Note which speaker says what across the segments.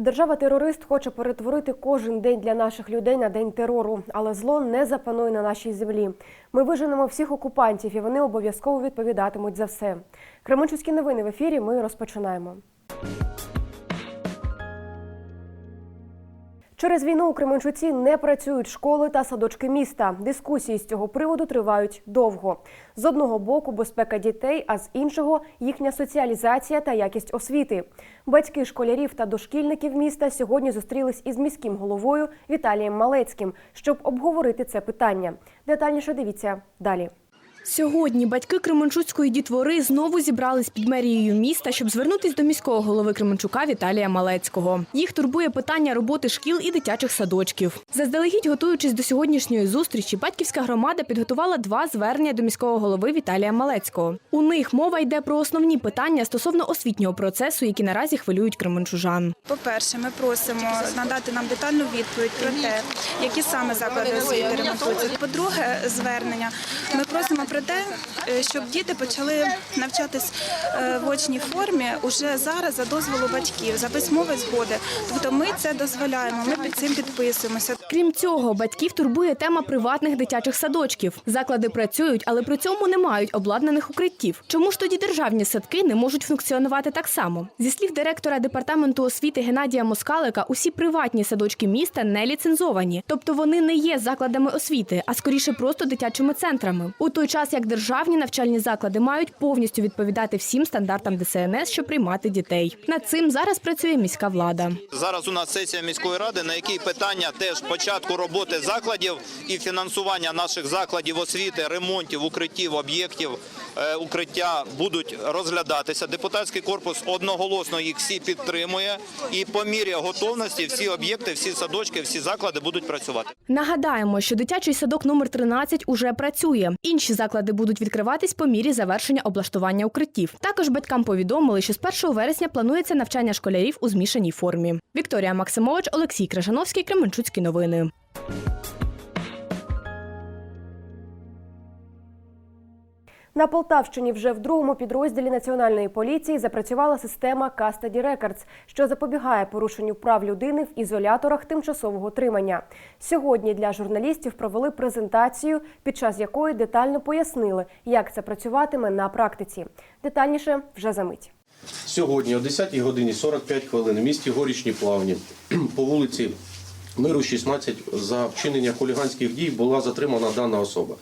Speaker 1: Держава-терорист хоче перетворити кожен день для наших людей на день терору, але зло не запанує на нашій землі. Ми виженемо всіх окупантів, і вони обов'язково відповідатимуть за все. Кременчуцькі новини в ефірі. Ми розпочинаємо. Через війну у Кременчуці не працюють школи та садочки міста. Дискусії з цього приводу тривають довго. З одного боку безпека дітей, а з іншого їхня соціалізація та якість освіти. Батьки школярів та дошкільників міста сьогодні зустрілись із міським головою Віталієм Малецьким, щоб обговорити це питання. Детальніше дивіться далі.
Speaker 2: Сьогодні батьки Кременчуцької дітвори знову зібрались під мерією міста, щоб звернутись до міського голови Кременчука Віталія Малецького. Їх турбує питання роботи шкіл і дитячих садочків. Заздалегідь, готуючись до сьогоднішньої зустрічі, батьківська громада підготувала два звернення до міського голови Віталія Малецького. У них мова йде про основні питання стосовно освітнього процесу, які наразі хвилюють кременчужан.
Speaker 3: По-перше, ми просимо надати нам детальну відповідь про те, які саме заклади освіти ремонтуються. По-друге, звернення ми просимо про те, е, щоб діти почали навчатись е, в очній формі уже зараз за дозволу батьків, за письмової згоди. Тобто ми це дозволяємо, ми під цим підписуємося.
Speaker 2: Крім цього, батьків турбує тема приватних дитячих садочків. Заклади працюють, але при цьому не мають обладнаних укриттів. Чому ж тоді державні садки не можуть функціонувати так само? Зі слів директора департаменту освіти Геннадія Москалика, усі приватні садочки міста не ліцензовані, тобто вони не є закладами освіти, а скоріше просто дитячими центрами. У той час як державні навчальні заклади мають повністю відповідати всім стандартам ДСНС, щоб приймати дітей. Над цим зараз працює міська влада.
Speaker 4: Зараз у нас сесія міської ради, на якій питання теж початку роботи закладів і фінансування наших закладів освіти, ремонтів, укриттів, об'єктів е, укриття будуть розглядатися. Депутатський корпус одноголосно їх всі підтримує, і по мірі готовності всі об'єкти, всі садочки, всі заклади будуть працювати.
Speaker 2: Нагадаємо, що дитячий садок номер 13 уже працює. Інші заклади будуть відкриватись по мірі завершення облаштування укриттів. Також батькам повідомили, що з 1 вересня планується навчання школярів у змішаній формі. Вікторія Максимович, Олексій Крижановський, Кременчуцькі новини.
Speaker 1: На Полтавщині вже в другому підрозділі національної поліції запрацювала система Custody Records, що запобігає порушенню прав людини в ізоляторах тимчасового тримання. Сьогодні для журналістів провели презентацію, під час якої детально пояснили, як це працюватиме на практиці. Детальніше вже за мить.
Speaker 5: Сьогодні о 10 годині 45 хвилин в місті Горішні Плавні по вулиці Миру 16 за вчинення хуліганських дій була затримана дана особа.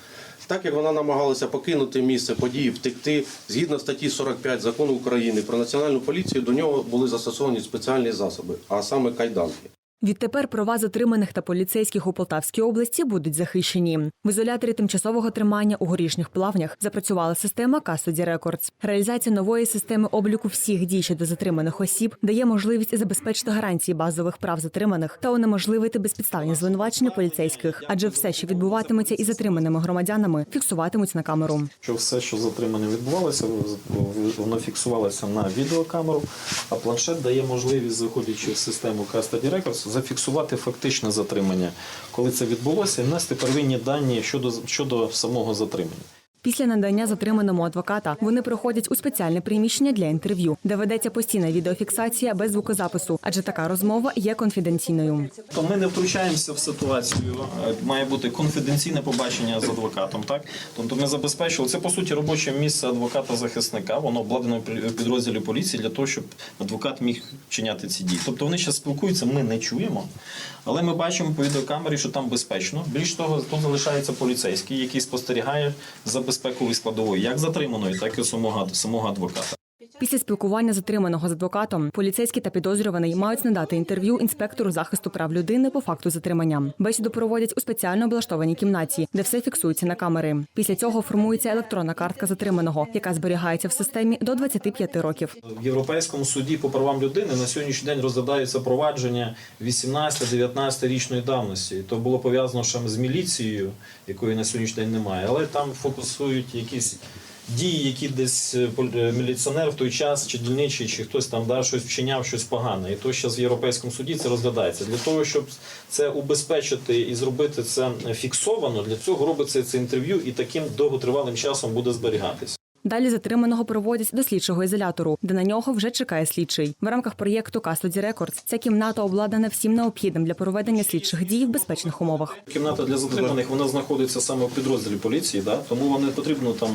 Speaker 5: Так як вона намагалася покинути місце події, втекти згідно статті 45 закону України про національну поліцію, до нього були застосовані спеціальні засоби, а саме кайданки.
Speaker 6: Відтепер права затриманих та поліцейських у Полтавській області будуть захищені. В ізоляторі тимчасового тримання у горішніх плавнях запрацювала система Custody Records. Реалізація нової системи обліку всіх дій щодо затриманих осіб дає можливість забезпечити гарантії базових прав затриманих та унеможливити безпідставні звинувачення поліцейських, адже все, що відбуватиметься із затриманими громадянами, фіксуватимуть на камеру.
Speaker 7: що все, що затримане відбувалося, воно фіксувалося на відеокамеру, а планшет дає можливість, заходячи в систему Custody Records, зафіксувати фактичне затримання, коли це відбулося, і внести первинні дані щодо, щодо самого затримання.
Speaker 6: Після надання затриманому адвоката вони проходять у спеціальне приміщення для інтерв'ю, де ведеться постійна відеофіксація без звукозапису, адже така розмова є конфіденційною.
Speaker 7: То ми не втручаємося в ситуацію. е, Має бути конфіденційне побачення з адвокатом. Так, тобто ми забезпечили це по суті робоче місце адвоката-захисника. Воно обладнано в підрозділі поліції для того, щоб адвокат міг вчиняти ці дії. Тобто вони ще спілкуються, ми не чуємо, але ми бачимо по відеокамері, що там безпечно. Більш того, тут залишається поліцейський, який спостерігає за безпековою складовою, як затриманої, так і самого самого адвоката.
Speaker 6: Після спілкування затриманого з адвокатом поліцейський та підозрюваний мають надати інтерв'ю інспектору захисту прав людини по факту затримання. Бесіду проводять у спеціально облаштованій кімнаті, де все фіксується на камери. Після цього формується електронна картка затриманого, яка зберігається в системі до 25 років.
Speaker 7: В Європейському суді по правам людини на сьогоднішній день розглядається провадження 18-19 річної давності. То було пов'язано ще з міліцією, якої на сьогоднішній день немає, але там фокусують якісь. Дії, які десь е, е, міліціонер в той час, чи дільничий, чи хтось там да, щось вчиняв, щось погане. І то зараз в Європейському суді це розглядається. Для того, щоб це убезпечити і зробити це фіксовано, для цього робиться це інтерв'ю і таким довготривалим часом буде зберігатися.
Speaker 6: Далі затриманого проводять до слідчого ізолятору, де на нього вже чекає слідчий. В рамках проєкту Custody Records ця кімната обладнана всім необхідним для проведення слідчих дій в безпечних умовах.
Speaker 7: Кімната для затриманих вона знаходиться саме в підрозділі поліції, да? тому вам не потрібно там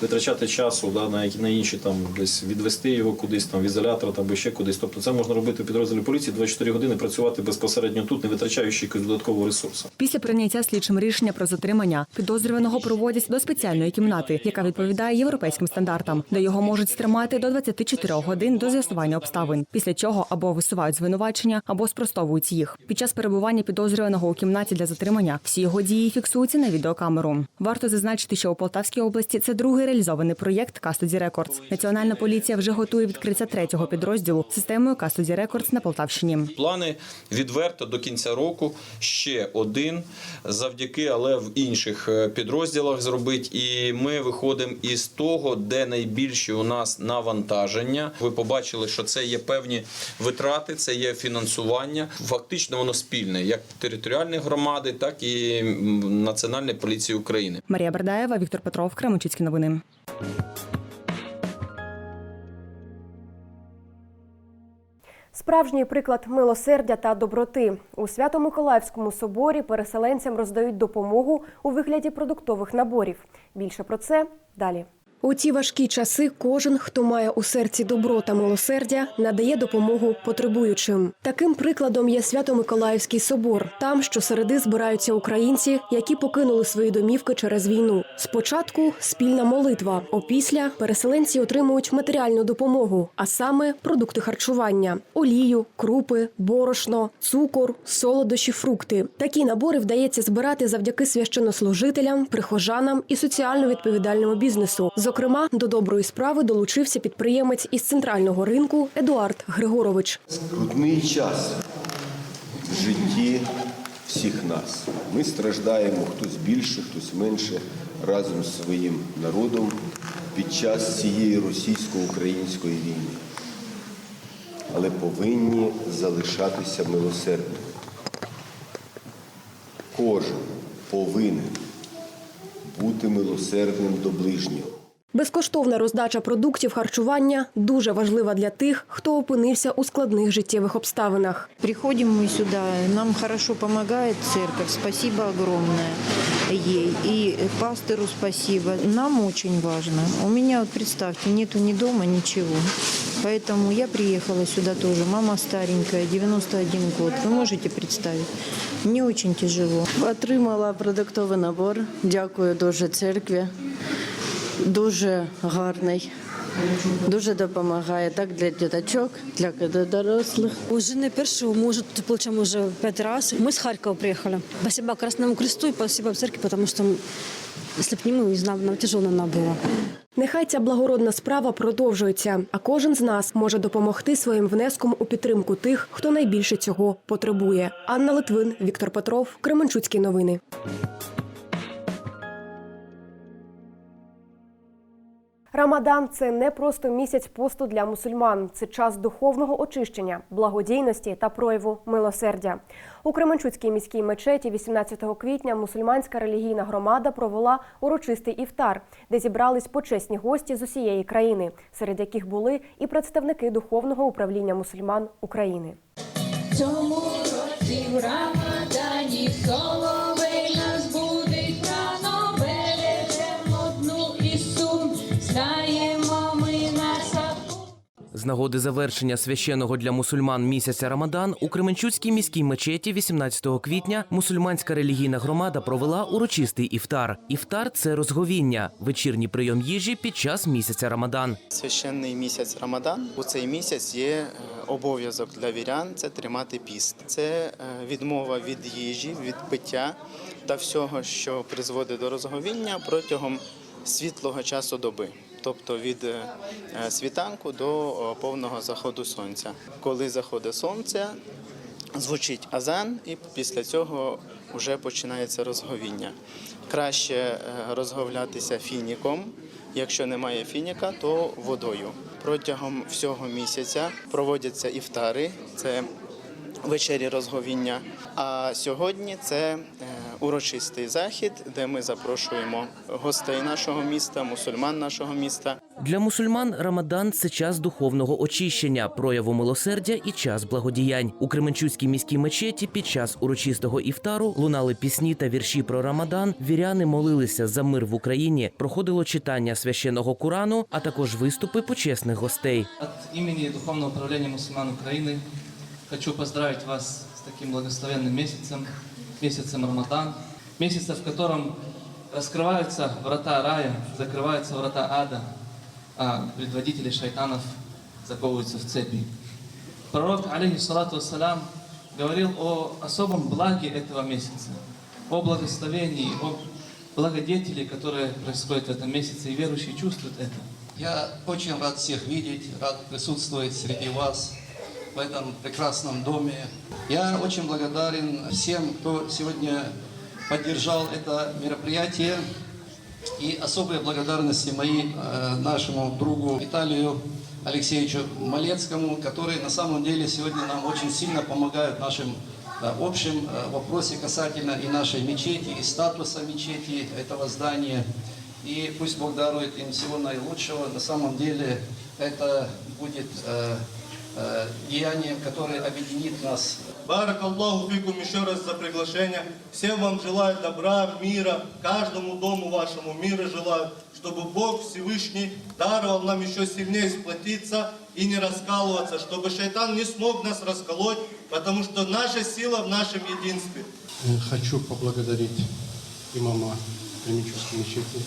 Speaker 7: витрачати часу да, на, які- на інші там десь відвести його кудись там в ізолятор там, або ще кудись. Тобто це можна робити в підрозділі поліції 24 години, працювати безпосередньо тут, не витрачаючи якогось додаткового ресурсу.
Speaker 6: Після прийняття слідчим рішення про затримання підозрюваного проводять до спеціальної кімнати, яка відповідає європейським стандартам, де його можуть стримати до 24 годин до з'ясування обставин. Після чого або висувають звинувачення, або спростовують їх. Під час перебування підозрюваного у кімнаті для затримання всі його дії фіксуються на відеокамеру. Варто зазначити, що у Полтавській області це другий реалізований проєкт Custody Records. Національна поліція вже готує відкриття третього підрозділу системою Custody Records на Полтавщині.
Speaker 8: Плани відверто до кінця року ще один завдяки, але в інших е, підрозділах зробить. І ми виходимо із того, де найбільші у нас навантаження. Ви побачили, що це є певні витрати, це є фінансування. Фактично воно спільне, як територіальної громади, так і Національної поліції України.
Speaker 6: Марія Бердаєва, Віктор Петров, Кременчуцькі новини.
Speaker 1: Справжній приклад милосердя та доброти у Свято-Миколаївському соборі переселенцям роздають допомогу у вигляді продуктових наборів. Більше про це далі. У ці важкі часи кожен, хто має у серці добро та милосердя, надає допомогу потребуючим. Таким прикладом є Свято-Миколаївський собор. Там щосереди збираються українці, які покинули свої домівки через війну. Спочатку спільна молитва. Опісля переселенці отримують матеріальну допомогу, а саме продукти харчування: олію, крупи, борошно, цукор, солодощі, фрукти. Такі набори вдається збирати завдяки священнослужителям, прихожанам і соціально відповідальному бізнесу. Зокрема, до доброї справи долучився підприємець із центрального ринку Едуард Григорович.
Speaker 9: Скрутний час в житті всіх нас. Ми страждаємо хтось більше, хтось менше разом з своїм народом під час цієї російсько-української війни. Але повинні залишатися милосердними. Кожен повинен бути милосердним до ближнього.
Speaker 1: Безкоштовна роздача продуктів харчування дуже важлива для тих, хто опинився у складних життєвих обставинах.
Speaker 10: Приходим мы сюда, нам хорошо помогает церковь, спасибо огромное ей. И пастыру спасибо. Нам очень важно. У меня, вот представьте, нету ни дома, ничего. Поэтому я приехала сюда тоже. Мама старенькая, 91 год. Вы можете представить? Мне очень тяжело.
Speaker 11: Отримала продуктовий набор. Дякую дуже церкві. Дуже гарний. Дуже допомагає так для діточок, для дорослих.
Speaker 12: Уже не першую, мы уже тут получаем уже пять раз. Мы с Харькова приехали. Спасибо Красному Кресту и спасибо церкви, потому что если бы не мы, не знаю, нам тяжело нам было.
Speaker 1: Нехай ця благородна справа продовжується, а кожен з нас може допомогти своїм внеском у підтримку тих, хто найбільше цього потребує. Анна Литвин, Віктор Петров, Кременчуцькі новини. Рамадан це не просто місяць посту для мусульман. Це час духовного очищення, благодійності та прояву милосердя. У Кременчуцькій міській мечеті 18 квітня мусульманська релігійна громада провела урочистий іфтар, де зібрались почесні гості з усієї країни, серед яких були і представники духовного управління мусульман України.
Speaker 13: Цьому році в Рамадані соловей
Speaker 14: Нагоди завершення священного для мусульман місяця Рамадан у Кременчуцькій міській мечеті 18 квітня мусульманська релігійна громада провела урочистий іфтар. Іфтар це розговіння, вечірній прийом їжі під час місяця Рамадан.
Speaker 15: Священний місяць Рамадан. У цей місяць є е, обов'язок для вірян це тримати піст. Це е, відмова від їжі, від пиття та всього, що призводить до розговіння протягом світлого часу доби. Тобто від е, світанку до повного заходу сонця. Коли заходить сонце, звучить азан, і після цього вже починається розговіння. Краще е, розговлятися фініком. Якщо немає фініка, то водою. Протягом всього місяця проводяться іфтари, це вечері розговіння. А сьогодні це урочистий захід, де ми запрошуємо гостей нашого міста, мусульман нашого міста.
Speaker 14: Для мусульман Рамадан це час духовного очищення, прояву милосердя і час благодіянь. У Кременчуцькій міській мечеті під час урочистого іфтару лунали пісні та вірші про Рамадан. Віряни молилися за мир в Україні. Проходило читання священного Курану, а також виступи почесних гостей.
Speaker 16: От имени Духовного управления мусульман Украины хочу поздравить вас с таким благословенным месяцем, месяцем Рамадан, месяцем, в котором раскрываются врата рая, закрываются врата ада, а предводители шайтанов заковываются в цепи. Пророк, алейхиссалату вассалям, говорил о особом благе этого месяца, о благословении, о благодетели, которые происходят в этом месяце, и верующие чувствуют это.
Speaker 17: Я очень рад всех видеть, рад присутствовать среди вас в этом прекрасном доме. Я очень благодарен всем, кто сегодня поддержал это мероприятие. И особые благодарности мои э, нашему другу Виталию Алексеевичу Малецкому, который на самом деле сегодня нам очень сильно помогает в нашем э, общем э, вопросе касательно и нашей мечети, и статуса мечети этого здания. И пусть Бог дарует им всего наилучшего. На самом деле это будет деянием, которое объединит нас
Speaker 18: Барак Аллаху фикум еще раз за приглашение. Всем вам желаю добра, мира, каждому дому вашему мира желаю, чтобы Бог Всевышний даровал нам еще сильнее сплотиться и не раскалываться, чтобы шайтан не смог нас расколоть, потому что наша сила в нашем единстве.
Speaker 19: Хочу поблагодарить имама Кременчугской мечети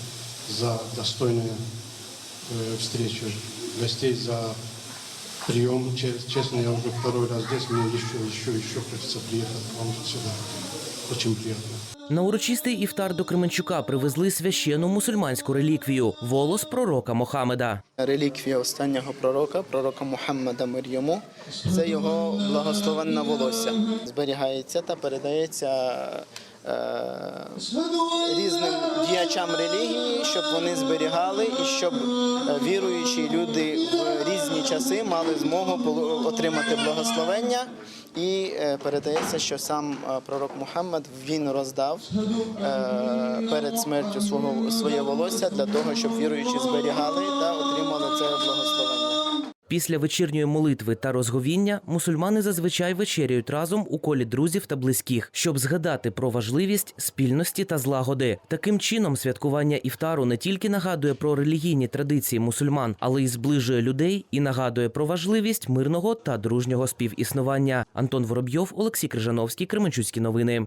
Speaker 19: за достойную э, встречу гостей, за прием. Че- Честно, я уже второй раз здесь, мне еще, еще, еще хочется приехать к вам сюда. Очень приятно.
Speaker 14: На урочистий іфтар до Кременчука привезли священну мусульманську реліквію волос пророка Мохамеда.
Speaker 15: Реліквія останнього пророка, пророка Мухаммада мир йому, це його благословенне волосся. Зберігається та передається е, різним діячам релігії, щоб вони зберігали і щоб е, віруючі люди в часи мали змогу отримати благословення. І е, передається, що сам е, пророк Мухаммад він роздав е, перед смертю свого своє волосся для того, щоб віруючі зберігали та отримали це благословення.
Speaker 14: Після вечірньої молитви та розговіння мусульмани зазвичай вечеряють разом у колі друзів та близьких, щоб згадати про важливість спільності та злагоди. Таким чином, святкування іфтару не тільки нагадує про релігійні традиції мусульман, але й зближує людей і нагадує про важливість мирного та дружнього співіснування. Антон Воробйов, Олексій Крижановський, Кременчуцькі новини.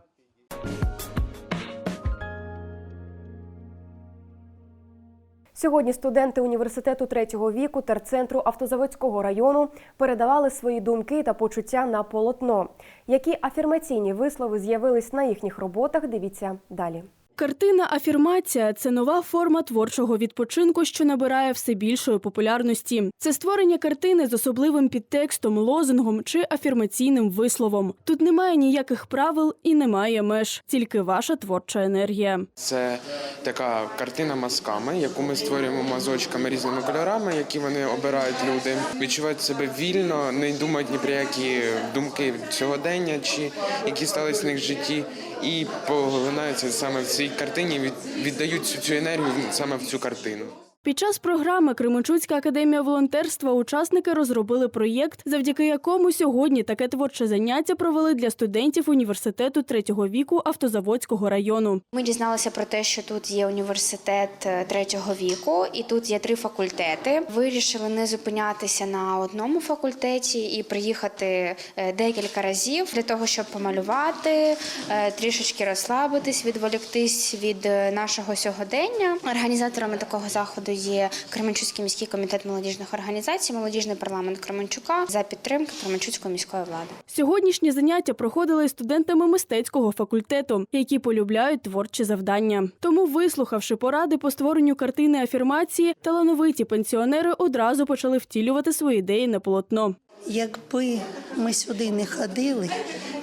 Speaker 1: Сьогодні студенти університету третього віку терцентру автозаводського району передавали свої думки та почуття на полотно. Які афірмаційні вислови з'явились на їхніх роботах? Дивіться далі.
Speaker 2: Картина Афірмація це нова форма творчого відпочинку, що набирає все більшої популярності. Це створення картини з особливим підтекстом, лозунгом чи афірмаційним висловом. Тут немає ніяких правил і немає меж, тільки ваша творча енергія.
Speaker 20: Це така картина мазками, яку ми створюємо мазочками різними кольорами, які вони обирають люди. Відчувають себе вільно, не думають ні про які думки сьогодення чи які стались в них в житті, і поглинаються саме в цій картині, від- віддають цю енергію саме в цю картину.
Speaker 2: Під час програми Кременчуцька академія волонтерства учасники розробили проєкт, завдяки якому сьогодні таке творче заняття провели для студентів університету третього віку автозаводського району.
Speaker 21: Ми дізналися про те, що тут є університет е, третього віку, і тут є три факультети. Вирішили не зупинятися на одному факультеті і приїхати е, декілька разів для того, щоб помалювати, е, трішечки розслабитись, відволіктись від нашого сьогодення. Організаторами такого заходу є Кременчуцький міський комітет молодіжних організацій, молодіжний парламент Кременчука за підтримки Кременчуцької міської влади.
Speaker 2: Сьогоднішні заняття проходили студентами мистецького факультету, які полюбляють творчі завдання. Тому, вислухавши поради по створенню картини афірмації, талановиті пенсіонери одразу почали втілювати свої ідеї на полотно.
Speaker 22: Якби ми сюди не ходили,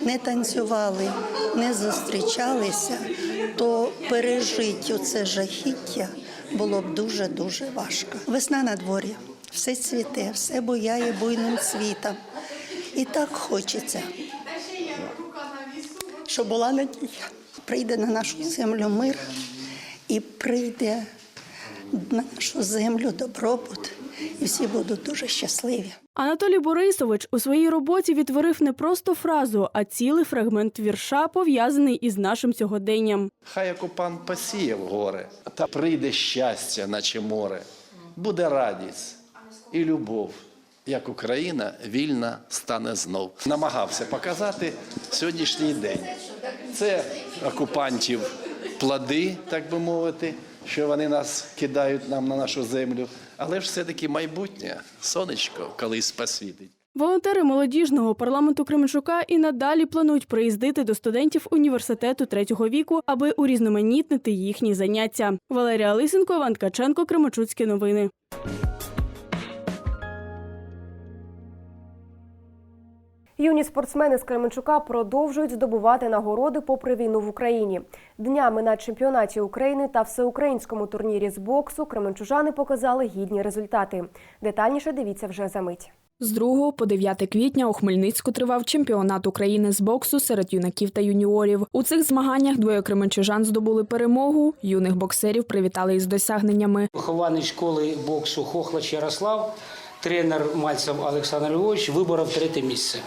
Speaker 22: не танцювали, не зустрічалися, то пережити оце жахіття було б дуже-дуже важко. Весна на дворі, все цвіте, все буяє буйним світом. І так хочеться, щоб була надія. Прийде на нашу землю мир і прийде на нашу землю добробут, і всі будуть дуже щасливі.
Speaker 16: Анатолій Борисович у своїй роботі відтворив не просто фразу, а цілий фрагмент вірша, пов'язаний із нашим сьогоденням.
Speaker 17: Хай окупант посіяв горе, та прийде щастя, наче море. Буде радість і любов, як Україна вільна стане знов. Намагався показати сьогоднішній день. Це окупантів плоди, так би мовити, що вони нас кидають нам на нашу землю. Але ж все-таки майбутнє, сонечко колись посвітить.
Speaker 16: Волонтери молодіжного парламенту Кременчука і надалі планують приїздити до студентів університету третього віку, аби урізноманітнити їхні заняття. Валерія Лисенко, Іван Ткаченко, Кременчуцькі новини.
Speaker 1: Юні спортсмени з Кременчука продовжують здобувати нагороди попри війну в Україні. Днями на чемпіонаті України та всеукраїнському турнірі з боксу кременчужани показали гідні результати. Детальніше дивіться вже за мить.
Speaker 23: З 2 по 9 квітня у Хмельницьку тривав чемпіонат України з боксу серед юнаків та юніорів. У цих змаганнях двоє кременчужан здобули перемогу. Юних боксерів привітали із досягненнями.
Speaker 24: Вихованець школи боксу Хохлач Ярослав, тренер Мальцев Олександр Львович виборов третє місце.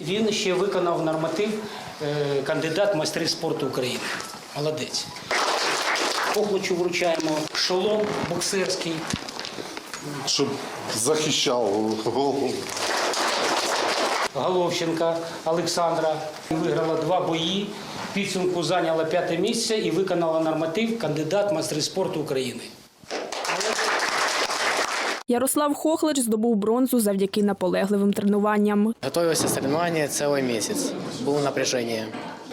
Speaker 24: Він ще виконав норматив е, кандидат майстри спорту України. Молодець. Хохлачу вручаємо шолом боксерський.
Speaker 25: Щоб захищав голову.
Speaker 24: Головченка Олександра виграла два бої. Підсумку зайняла п'яте місце і виконала норматив кандидат майстри спорту України.
Speaker 23: Ярослав Хохлач здобув бронзу завдяки наполегливим тренуванням.
Speaker 3: Готовился к соревнованию целый месяц. Было напряжение.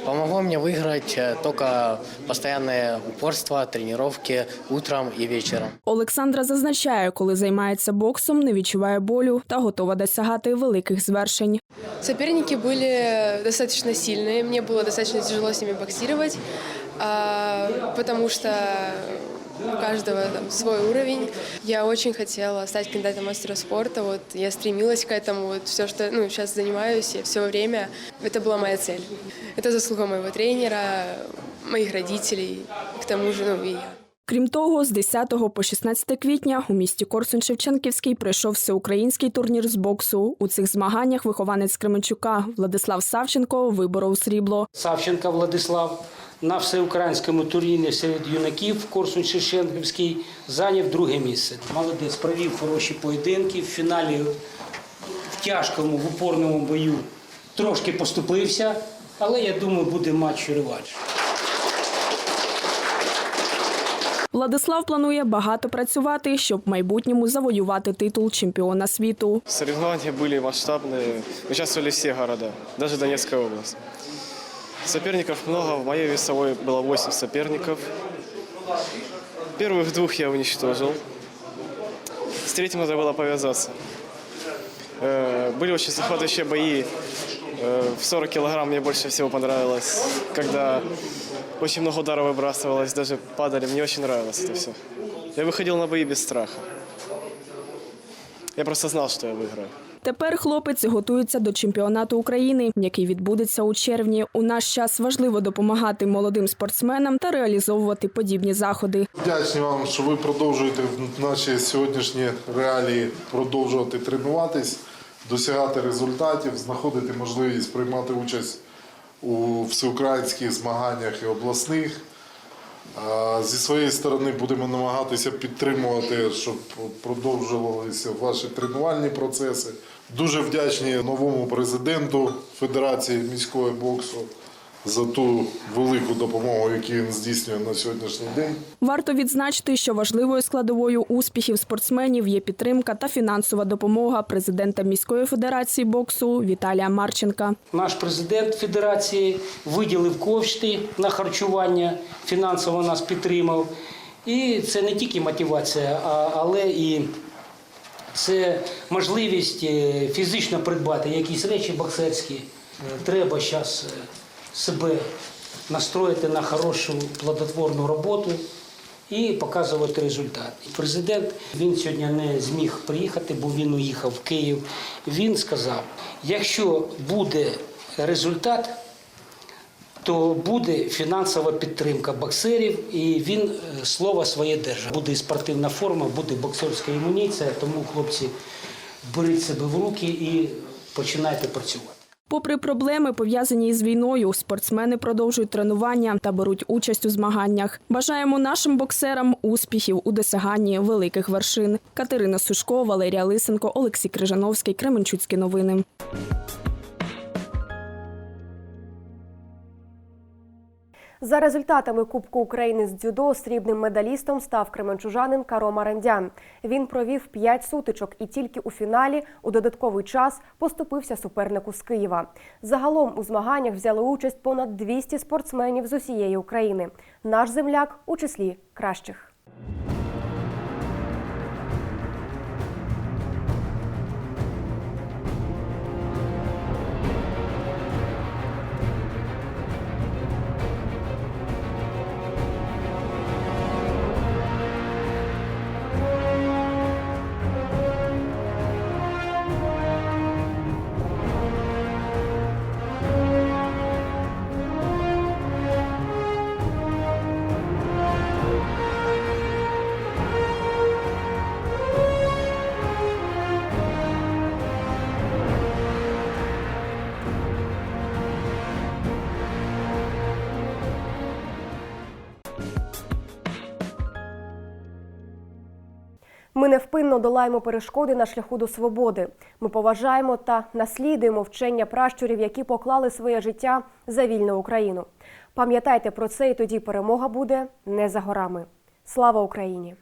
Speaker 3: Помогло мне выиграть э, только постоянное упорство, тренировки утром и вечером.
Speaker 23: Олександра зазначає, коли займається боксом, не відчуває болю та готова досягати великих звершень.
Speaker 26: Соперники были достаточно сильные, мне было достаточно тяжело с ними боксировать, а, потому что у каждого там свой уровень. Я очень хотела стать кандидатом в мастера спорта, вот я стремилась к этому, вот все, что ну, сейчас занимаюсь, я все время, это была моя цель. Это заслуга моего тренера, моих родителей, к тому же, ну и я.
Speaker 23: Крім того, з 10 по 16 квітня у місті Корсунь-Шевченківський пройшов всеукраїнський турнір з боксу. У цих змаганнях вихованець Кременчука Владислав Савченко виборов срібло.
Speaker 24: Савченка Владислав на всеукраїнському турнірі серед юнаків корсунь шевченківський зайняв друге місце. Молодець провів хороші поєдинки. В фіналі в тяжкому, в упорному бою трошки поступився, але я думаю, буде матч реванш.
Speaker 23: Владислав планує багато працювати, щоб в майбутньому завоювати титул чемпіона світу.
Speaker 27: Соревнования были масштабные, участвовали все города, даже Донецкая область. Соперников много, в моей весовой было 8 соперников. Первых двух я уничтожил. С третьим надо было повязаться. Э, Были очень захватывающие бои. Э, В 40 килограмм мне больше всего понравилось, когда очень много ударов выбрасывалось, даже падали. Мне очень нравилось это все. Я выходил на бои без страха. Я просто знал, что я выиграю.
Speaker 23: Тепер хлопець готується до чемпіонату України, який відбудеться у червні. У наш час важливо допомагати молодим спортсменам та реалізовувати подібні заходи.
Speaker 25: Вдячні вам, що ви продовжуєте в наші сьогоднішні реалії продовжувати тренуватись, досягати результатів, знаходити можливість приймати участь у всеукраїнських змаганнях і обласних. Зі своєї сторони будемо намагатися підтримувати, щоб продовжувалися ваші тренувальні процеси. Дуже вдячні новому президенту Федерації міського боксу за ту велику допомогу, яку він здійснює на сьогоднішній день.
Speaker 23: Варто відзначити, що важливою складовою успіхів спортсменів є підтримка та фінансова допомога президента міської федерації боксу Віталія Марченка.
Speaker 24: Наш президент федерації виділив кошти на харчування, фінансово нас підтримав. І це не тільки мотивація, але і це можливість е, фізично придбати якісь речі боксерські. Треба зараз себе настроїти на хорошу плодотворну роботу і показувати результат. І Президент він сьогодні не зміг приїхати, бо він уїхав в Київ. Він сказав: якщо буде результат, то буде фінансова підтримка боксерів, і він е, слово своє держить. Буде спортивна форма, буде боксерська амуніція, тому хлопці беріть себе в руки і починайте працювати.
Speaker 23: Попри проблеми, пов'язані з війною, спортсмени продовжують тренування та беруть участь у змаганнях. Бажаємо нашим боксерам успіхів у досяганні великих вершин. Катерина Сушко, Валерія Лисенко, Олексій Крижановський, Кременчуцькі новини.
Speaker 1: За результатами Кубку України з дзюдо срібним медалістом став кременчужанин Каро Марандян. Він провів 5 сутичок і тільки у фіналі у додатковий час поступився супернику з Києва. Загалом у змаганнях взяли участь понад 200 спортсменів з усієї України. Наш земляк у числі кращих. Невпинно долаємо перешкоди на шляху до свободи. Ми поважаємо та наслідуємо вчення пращурів, які поклали своє життя за вільну Україну. Пам'ятайте про це, і тоді перемога буде не за горами. Слава Україні!